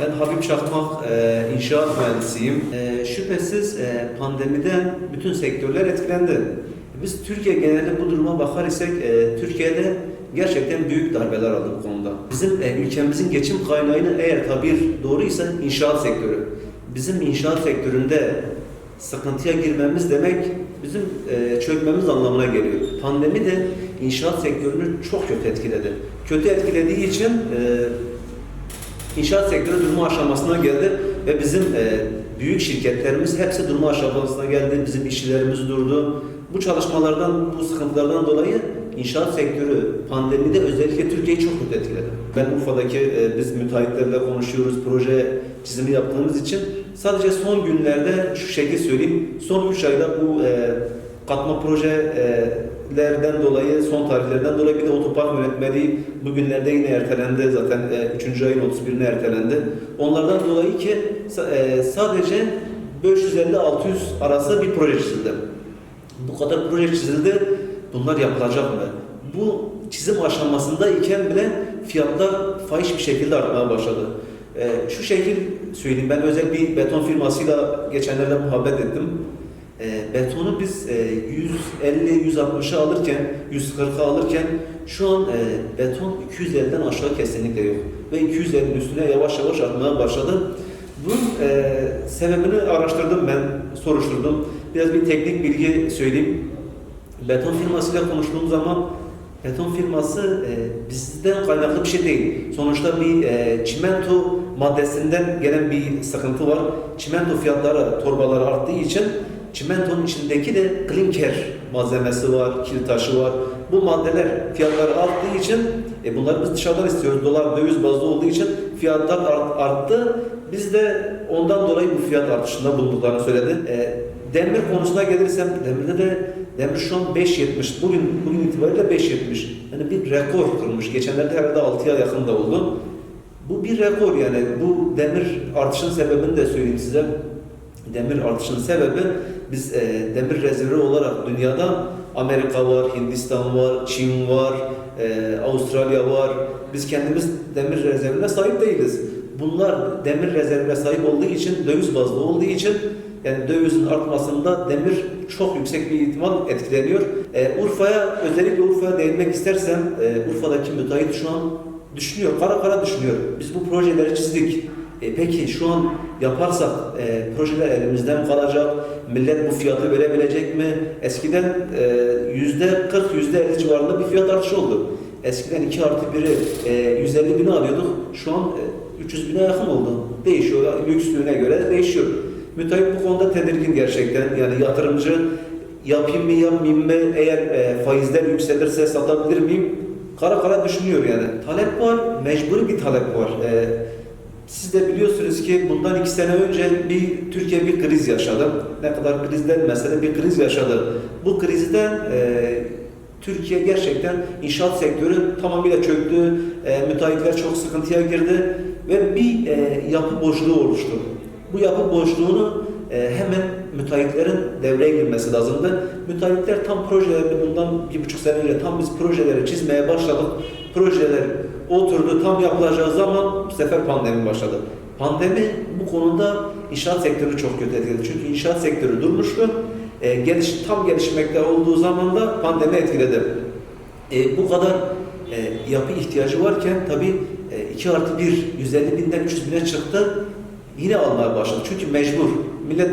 Ben Habib Çakmak, e, inşaat mühendisiyim. E, şüphesiz e, pandemiden bütün sektörler etkilendi. Biz Türkiye genelinde bu duruma bakar isek, e, Türkiye'de gerçekten büyük darbeler aldı bu konuda. Bizim e, ülkemizin geçim kaynağını eğer tabir doğruysa inşaat sektörü. Bizim inşaat sektöründe sıkıntıya girmemiz demek bizim e, çökmemiz anlamına geliyor. Pandemi de inşaat sektörünü çok kötü etkiledi. Kötü etkilediği için e, İnşaat sektörü durma aşamasına geldi ve bizim e, büyük şirketlerimiz hepsi durma aşamasına geldi. Bizim işçilerimiz durdu. Bu çalışmalardan, bu sıkıntılardan dolayı inşaat sektörü pandemide özellikle Türkiye'yi çok kötü etkiledi. Ben Urfa'daki e, biz müteahhitlerle konuşuyoruz, proje çizimi yaptığımız için sadece son günlerde şu şekil söyleyeyim, son 3 ayda bu e, katma projelerden dolayı, son tarihlerden dolayı bir de otopark yönetmeliği bugünlerde yine ertelendi. Zaten e, 3. ayın 31'ine ertelendi. Onlardan dolayı ki e, sadece 550-600 arası bir proje çizildi. Bu kadar proje çizildi. Bunlar yapılacak mı? Bu çizim aşamasında iken bile fiyatlar fahiş bir şekilde artmaya başladı. E, şu şekil söyleyeyim. Ben özel bir beton firmasıyla geçenlerde muhabbet ettim. E, betonu biz e, 150-160'a alırken, 140'a alırken şu an e, beton 250'den aşağı kesinlikle yok. Ve 250'nin üstüne yavaş yavaş artmaya başladı. Bunun e, sebebini araştırdım ben, soruşturdum. Biraz bir teknik bilgi söyleyeyim. Beton firmasıyla konuştuğum zaman beton firması e, bizden kaynaklı bir şey değil. Sonuçta bir e, çimento maddesinden gelen bir sıkıntı var. Çimento fiyatları, torbaları arttığı için çimentonun içindeki de klinker malzemesi var, kil taşı var. Bu maddeler fiyatları arttığı için e, bunları biz dışarıdan istiyoruz. Dolar döviz bazlı olduğu için fiyatlar art- arttı. Biz de ondan dolayı bu fiyat artışında bulunduklarını söyledi. E, demir konusuna gelirsem demirde de demir şu an 5.70. Bugün bugün itibariyle 5.70. Yani bir rekor kırmış. Geçenlerde herhalde 6'ya yakın da oldu. Bu bir rekor yani. Bu demir artışın sebebini de söyleyeyim size. Demir artışının sebebi biz e, demir rezervi olarak dünyada Amerika var, Hindistan var, Çin var, e, Avustralya var. Biz kendimiz demir rezervine sahip değiliz. Bunlar demir rezervine sahip olduğu için, döviz bazlı olduğu için yani dövizin artmasında demir çok yüksek bir ihtimal etkileniyor. E, Urfa'ya, özellikle Urfa'ya değinmek istersem, e, Urfa'daki müteahhit şu an düşünüyor, kara kara düşünüyor. Biz bu projeleri çizdik. E, peki şu an yaparsak e, projeler elimizden kalacak, millet bu fiyatı verebilecek mi? Eskiden e, yüzde 40, yüzde 50 civarında bir fiyat artışı oldu. Eskiden 2 artı 1'i e, 150 bine alıyorduk, şu an e, 300 bine yakın oldu. Değişiyor, lükslüğüne göre değişiyor. Müteahhit bu konuda tedirgin gerçekten. Yani yatırımcı yapayım mı yapmayayım mı, eğer e, faizler yükselirse satabilir miyim? Kara kara düşünüyor yani. Talep var, mecburi bir talep var. E, siz de biliyorsunuz ki bundan iki sene önce bir Türkiye bir kriz yaşadı. Ne kadar krizden mesela bir kriz yaşadı. Bu krizden e, Türkiye gerçekten inşaat sektörü tamamıyla çöktü. E, müteahhitler çok sıkıntıya girdi ve bir e, yapı boşluğu oluştu. Bu yapı boşluğunu e, hemen müteahhitlerin devreye girmesi lazımdı. Müteahhitler tam projelerini bundan bir buçuk sene önce tam biz projeleri çizmeye başladık. Projeler oturdu tam yapılacağı zaman bu sefer pandemi başladı. Pandemi bu konuda inşaat sektörü çok kötü etkiledi. Çünkü inşaat sektörü durmuştu. E, geliş, tam gelişmekte olduğu zaman da pandemi etkiledi. E, bu kadar e, yapı ihtiyacı varken tabii e, 2 artı 1, 150 binden 300 bine çıktı. Yine almaya başladı. Çünkü mecbur. Millet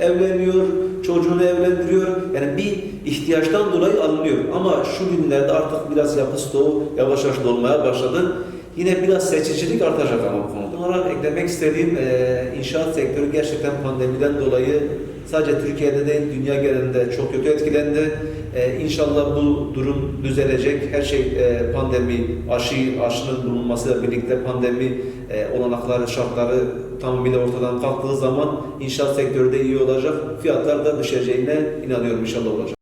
evleniyor, çocuğunu evlendiriyor. Yani bir ihtiyaçtan dolayı alınıyor. Ama şu günlerde artık biraz yapı stoğu yavaş yavaş dolmaya başladı. Yine biraz seçicilik artacak ama bu konuda. Olarak eklemek istediğim e, inşaat sektörü gerçekten pandemiden dolayı sadece Türkiye'de değil dünya genelinde çok kötü etkilendi. E, inşallah bu durum düzelecek. Her şey e, pandemi, aşı, aşının bulunmasıyla birlikte pandemi e, olanakları, şartları tamamıyla ortadan kalktığı zaman inşaat sektörü de iyi olacak. Fiyatlar da düşeceğine inanıyorum inşallah olacak.